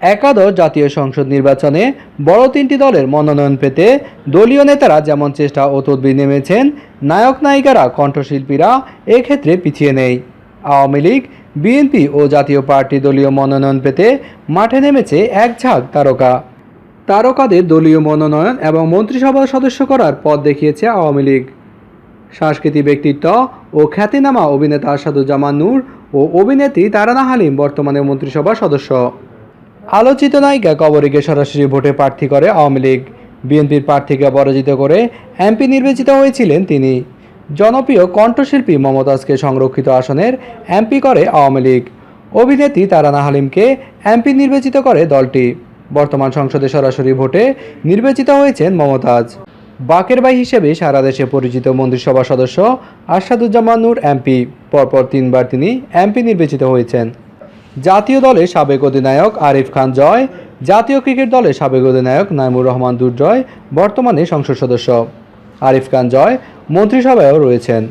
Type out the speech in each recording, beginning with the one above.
একাদশ জাতীয় সংসদ নির্বাচনে বড় তিনটি দলের মনোনয়ন পেতে দলীয় নেতারা যেমন চেষ্টা ও তদবির নেমেছেন, নায়ক নায়িকারা, কণ্ঠশিল্পীরা এক্ষেত্রে পিছিয়ে নেই। আওয়ামী লীগ, বিএনপি ও জাতীয় পার্টি দলীয় মনোনয়ন পেতে মাঠে নেমেছে এক ঝাঁক তারকা। তারকাদের দলীয় মনোনয়ন এবং মন্ত্রিসভার সদস্য করার পথ দেখিয়েছে আওয়ামী লীগ। সাংস্কৃতিক ব্যক্তিত্ব ও খ্যাতিনামা অভিনেতা আসাদুজ্জামান নূর ও অভিনেত্রী তারানা হালিম বর্তমানে মন্ত্রিসভার সদস্য। আলোচিত নায়িকা কবরীকে সরাসরি ভোটে প্রার্থী করে আওয়ামী লীগ। বিএনপির প্রার্থীকে পরাজিত করে এমপি নির্বাচিত হয়েছিলেন তিনি। জনপ্রিয় কণ্ঠশিল্পী মমতাজকে সংরক্ষিত আসনের এমপি করে আওয়ামী লীগ। অভিনেত্রী তারানা হালিমকে এমপি নির্বাচিত করে দলটি। বর্তমান সংসদে সরাসরি ভোটে নির্বাচিত হয়েছেন মমতাজ। বাকের ভাই হিসেবে সারা দেশে পরিচিত মন্ত্রিসভা সদস্য আরশাদুজ্জামান নূর এমপি। পরপর তিনবার তিনি এমপি নির্বাচিত হয়েছেন। জাতীয় দলের সাবেক অধিনায়ক আরিফ খান জয়, জাতীয় ক্রিকেট দলের সাবেক অধিনায়ক নাইমুর রহমান দুর্জয়, বর্তমানে সংসদ সদস্য। আরিফ খান জয় মন্ত্রিসভায়ও রয়েছেন।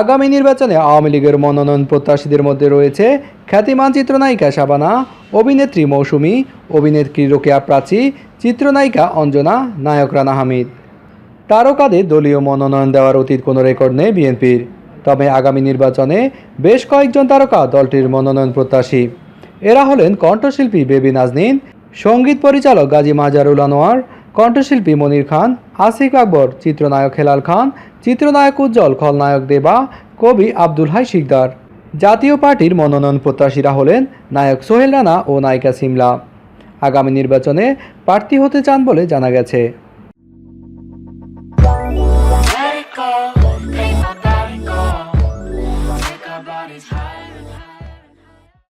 আগামী নির্বাচনে আওয়ামী লীগের মনোনয়ন প্রত্যাশীদের মধ্যে রয়েছে খ্যাতিমান চিত্রনায়িকা শাবানা, অভিনেত্রী মৌসুমী, অভিনেত্রী রোকেয়া প্রাচী, চিত্রনায়িকা অঞ্জনা, নায়ক রানা হামিদ। তারকাদের দলীয় মনোনয়ন দেওয়ার অতীত কোনো রেকর্ড নেই বিএনপির। তবে আগামী নির্বাচনে বেশ কয়েকজন তারকা দলটির মনোনয়ন প্রত্যাশী। এরা হলেন কণ্ঠশিল্পী বেবি নাজনীন, সংগীত পরিচালক গাজী মাজারুল আনোয়ার, কণ্ঠশিল্পী মনির খান আসিক আকবর, চিত্রনায়ক হেলাল খান, চিত্রনায়ক উজ্জ্বল, খলনায়ক দেবা, কবি আব্দুল হাই শিকদার। জাতীয় পার্টির মনোনয়ন প্রত্যাশীরা হলেন নায়ক সোহেল রানা ও নায়িকা সিমলা। আগামী নির্বাচনে প্রার্থী হতে চান বলে জানা গেছে।